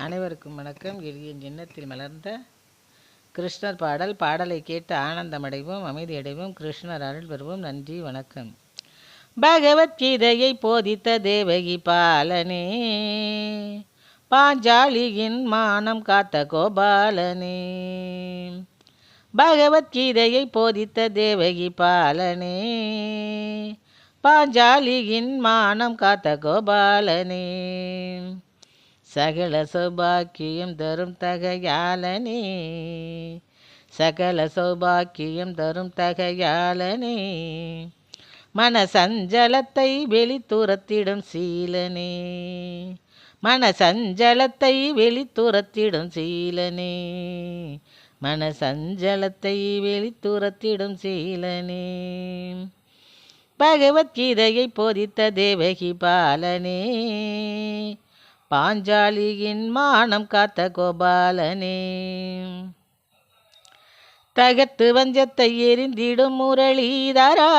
அனைவருக்கும் வணக்கம். எளிய எண்ணத்தில் மலர்ந்த கிருஷ்ணர் பாடல். பாடலை கேட்டு ஆனந்தமடைவோம் அமைதியடைவோம். கிருஷ்ணர் அருள் பெறுவோம். நன்றி வணக்கம். பகவத்கீதையை போதித்த தேவகி பாலனே பாஞ்சாலியின் மானம் காத்த கோபாலனே. பகவத்கீதையை போதித்த தேவகி பாலனே பாஞ்சாலியின் மானம் காத்த கோபாலனே. சகல சௌபாக்கியம் தரும் தகையாளனே. சகல சௌபாக்கியம் தரும் தகையாளனே. மனசஞ்சலத்தை வெளித்துரத்திடும் சீலனே. மனசஞ்சலத்தை வெளித்துரத்திடும் சீலனே. மனசஞ்சலத்தை வெளித்துரத்திடும் சீலனே. பகவத்கீதையை போதித்த தேவகி பாலனே. பாஞ்சாலியின் மானம் காத்த கோபாலனே. தகத்து வஞ்சத்தை எரிந்திடும் முரளிதரா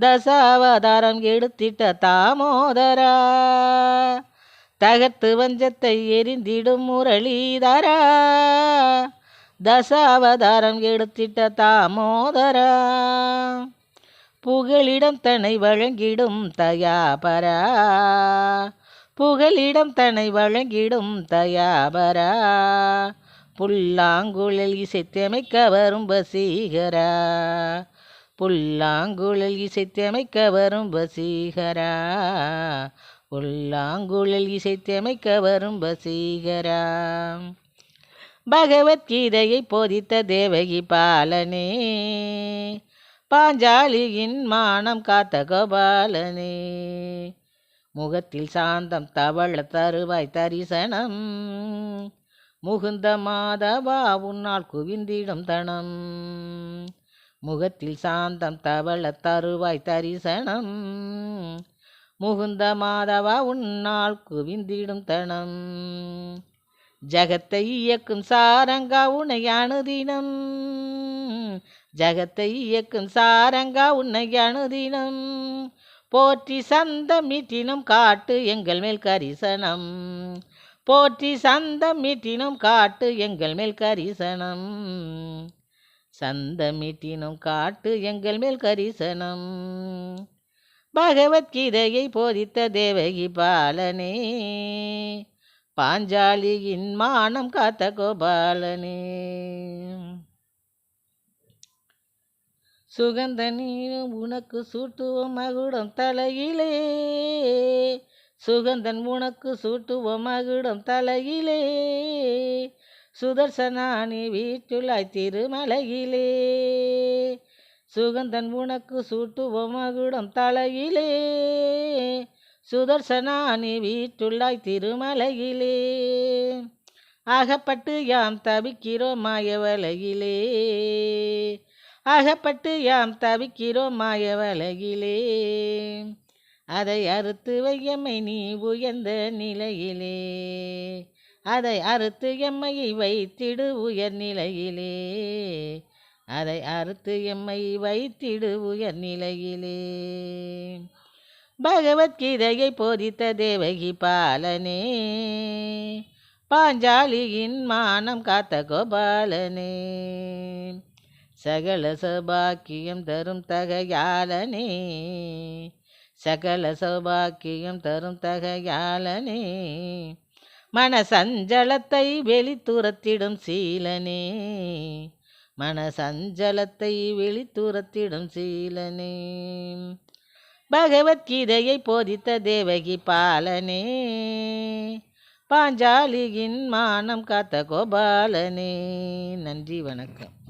தசாவதாரம் எடுத்திட்ட தாமோதரா. தகத்து வஞ்சத்தை எரிந்திடும் முரளிதரா தசாவதாரம் எடுத்திட்ட தாமோதரா. புகழிடம் தன்னை வழங்கிடும் தயாபரா. புகழிடம் தன்னை வழங்கிடும் தயாபரா. புல்லாங்குழல் இசைத்தமைக்க வரும் வசீகரா. புல்லாங்குழல் இசைத்தமைக்க வரும் வசீகரா. புல்லாங்குழல் இசைத்தமைக்க வரும் வசீகரா பகவத்கீதையை போதித்த தேவகி பாலனே. பாஞ்சாலியின் மானம் காத்த கோபாலனே. முகத்தில் சாந்தம் தவள தருவாய் தரிசனம். முகுந்த மாதவா உன்னால் குவிந்திடும் தனம். முகத்தில் சாந்தம் தவள தருவாய் தரிசனம். முகுந்த மாதவா உன்னால் குவிந்திடும் தனம். ஜகத்தை இயக்கும் சாரங்கா உன்னை அணுதினம். ஜகத்தை இயக்கும் சாரங்கா உன்னை அணுதினம். போற்றி சந்தம் மீட்டினும் காட்டு எங்கள் மேல் கரிசனம். போற்றி சந்தம் மீட்டினும் காட்டு எங்கள் மேல் கரிசனம். சந்தமீட்டினும் காட்டு எங்கள் மேல் கரிசனம். பகவத்கீதையை போதித்த தேவகி பாலனே. பாஞ்சாலியின் மானம் காத்த கோபாலனே. சுகந்த நீரும் உனக்கு சூட்டுவோம் மகுடம் தலையிலே. சுகந்தன் உனக்கு சூட்டுவோம் மகுடம் தலையிலே. சுதர்சனானி வீட்டுலாய் திருமலையிலே. சுகந்தன் உனக்கு சூட்டுவோம் மகுடம் தலையிலே. சுதர்சனானி வீட்டுள்ளாய் திருமலையிலே. அகப்பட்டு யாம் தவிக்கிறோம் மாயவலையிலே. அகப்பட்டு யாம் தவிக்கிறோம் மாயவலையிலே அதை அறுத்து வையம்மை நீ உயர்ந்த நிலையிலே. அதை அறுத்து எம்மையை வைத்திடு உயர் நிலையிலே. அதை அறுத்து எம்மை வைத்திடு உயர் நிலையிலே. பகவத்கீதையை போதித்த தேவகி பாலனே. பாஞ்சாலியின் மானம் காத்த கோபாலனே. சகல சௌபாக்கியம் தரும் தகையாளனே. சகல சௌபாக்கியம் தரும் தகையாளனே. மனசஞ்சலத்தை வெளித்துரத்திடும் சீலனே. மனசஞ்சலத்தை வெளித்துரத்திடும் சீலனே. பகவத்கீதையை போதித்த தேவகி பாலனே. பாஞ்சாலியின் மானம் காத்த கோபாலனே. நன்றி வணக்கம்.